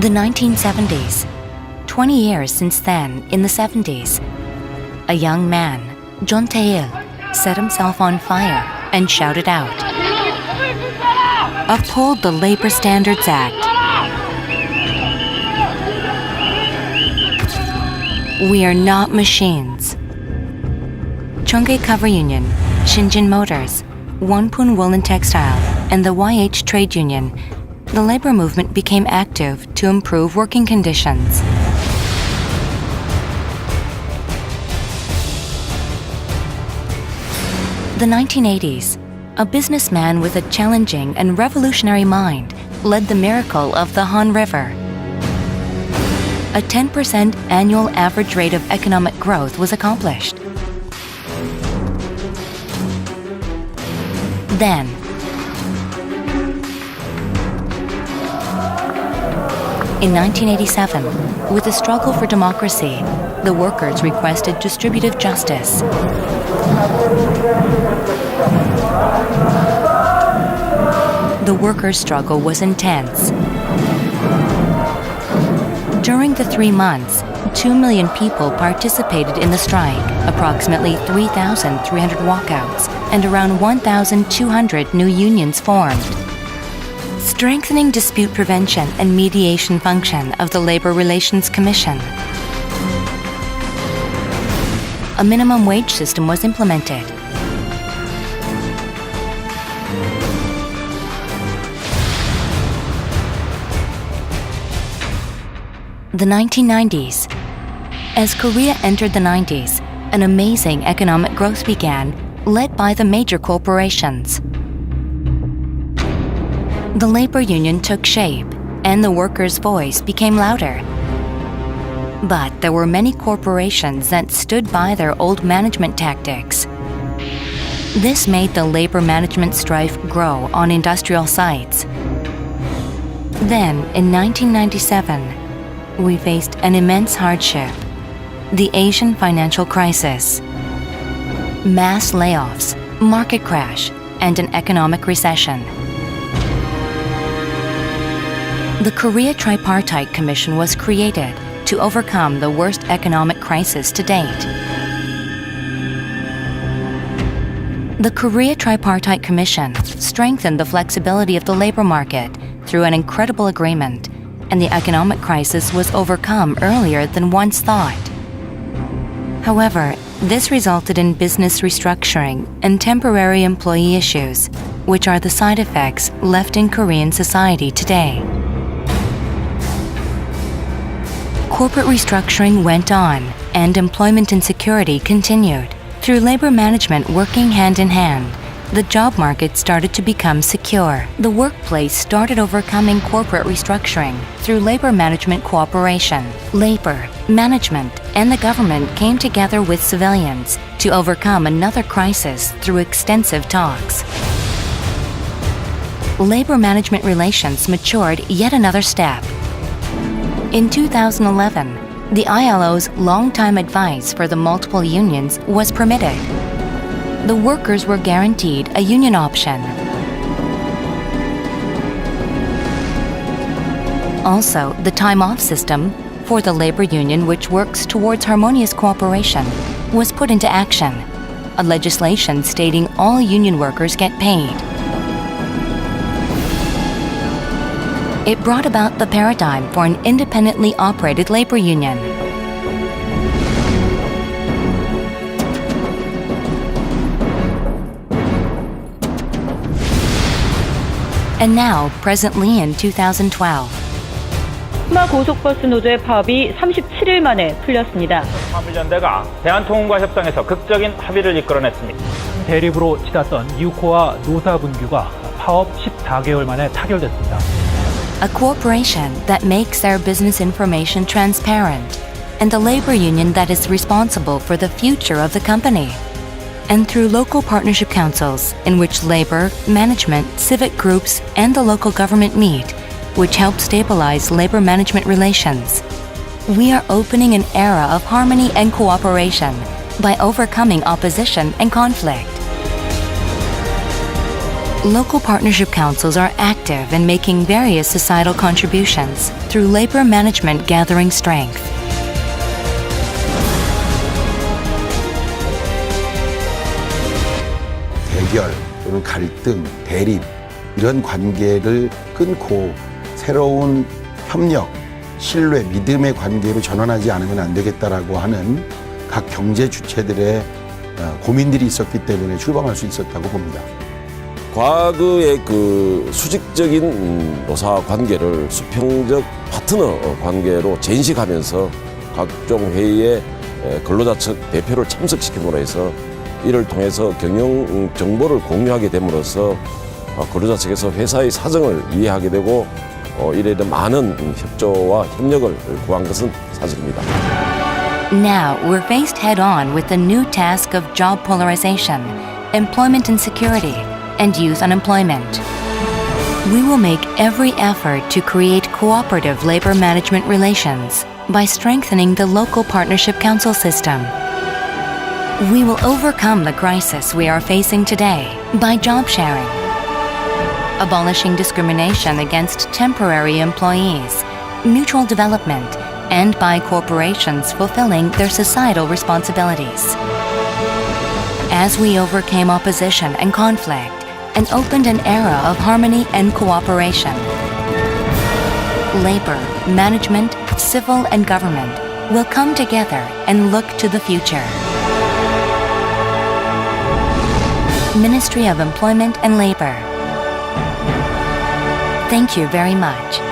The 1970s. 20 years since then, in the 70s, a young man, John Tail, set himself on fire and shouted out Uphold the Labor Standards Act. We are not machines. Chungay Cover Union, Shinjin Motors, Wonpun Woolen Textile, and the YH Trade Union, the labor movement became active to improve working conditions. The 1980s. A businessman with a challenging and revolutionary mind led the miracle of the Han River. A 10% annual average rate of economic growth was accomplished. Then, in 1987, with the struggle for democracy, the workers requested distributive justice. The workers' struggle was intense. During the three months, 2 million people participated in the strike, approximately 3,300 walkouts, and around 1,200 new unions formed. Strengthening dispute prevention and mediation function of the Labor Relations Commission. A minimum wage system was implemented. The 1990s. As Korea entered the 90s, an amazing economic growth began, led by the major corporations. The labor union took shape, and the workers' voice became louder. But there were many corporations that stood by their old management tactics. This made the labor management strife grow on industrial sites. Then, in 1997, we faced an immense hardship the Asian financial crisis. Mass layoffs, market crash, and an economic recession. The Korea Tripartite Commission was created to overcome the worst economic crisis to date. The Korea Tripartite Commission strengthened the flexibility of the labor market through an incredible agreement and the economic crisis was overcome earlier than once thought. However, this resulted in business restructuring and temporary employee issues, which are the side effects left in Korean society today. Corporate restructuring went on, and employment insecurity continued. Through labor management working hand in hand, the job market started to become secure. The workplace started overcoming corporate restructuring through labor management cooperation. Labor, management, and the government came together with civilians to overcome another crisis through extensive talks. Labor management relations matured yet another step. In 2011, the ILO's long-time advice for the multiple unions was permitted the workers were guaranteed a union option. Also, the time off system for the labor union, which works towards harmonious cooperation, was put into action. A legislation stating all union workers get paid. It brought about the paradigm for an independently operated labor union. And now, presently in 2012. 스마 고속버스 노조의 파업이 37일 만에 풀렸습니다. 화물연대가 대한통운과 협상에서 극적인 합의를 이끌어냈습니다. 대립으로 치닫던 유코와 노사분규가 파업 14개월 만에 타결됐습니다. A corporation that makes their business information transparent, and the labor union that is responsible for the future of the company. and through local partnership councils in which labor, management, civic groups, and the local government meet, which help stabilize labor management relations. We are opening an era of harmony and cooperation by overcoming opposition and conflict. Local partnership councils are active in making various societal contributions through labor management gathering strength. 대결 또는 갈등, 대립 이런 관계를 끊고 새로운 협력, 신뢰, 믿음의 관계로 전환하지 않으면 안 되겠다라고 하는 각 경제 주체들의 어, 고민들이 있었기 때문에 출범할 수 있었다고 봅니다. 과거의 그 수직적인 음, 노사 관계를 수평적 파트너 관계로 전식하면서 각종 회의에 에, 근로자 측 대표를 참석시킴으로 해서 이를 통해서 경영 정보를 공유하게 됨으로써 어, 근로자 측에서 회사의 사정을 이해하게 되고 어, 이래 많은 음, 협조와 협력을 구한 것은 사실입니다. Now we're faced head on with the new task of job polarization, employment insecurity, and youth unemployment. We will make every effort to create cooperative labor management relations by strengthening the local partnership council system. We will overcome the crisis we are facing today by job sharing, abolishing discrimination against temporary employees, mutual development, and by corporations fulfilling their societal responsibilities. As we overcame opposition and conflict and opened an era of harmony and cooperation, labor, management, civil, and government will come together and look to the future. Ministry of Employment and Labor. Thank you very much.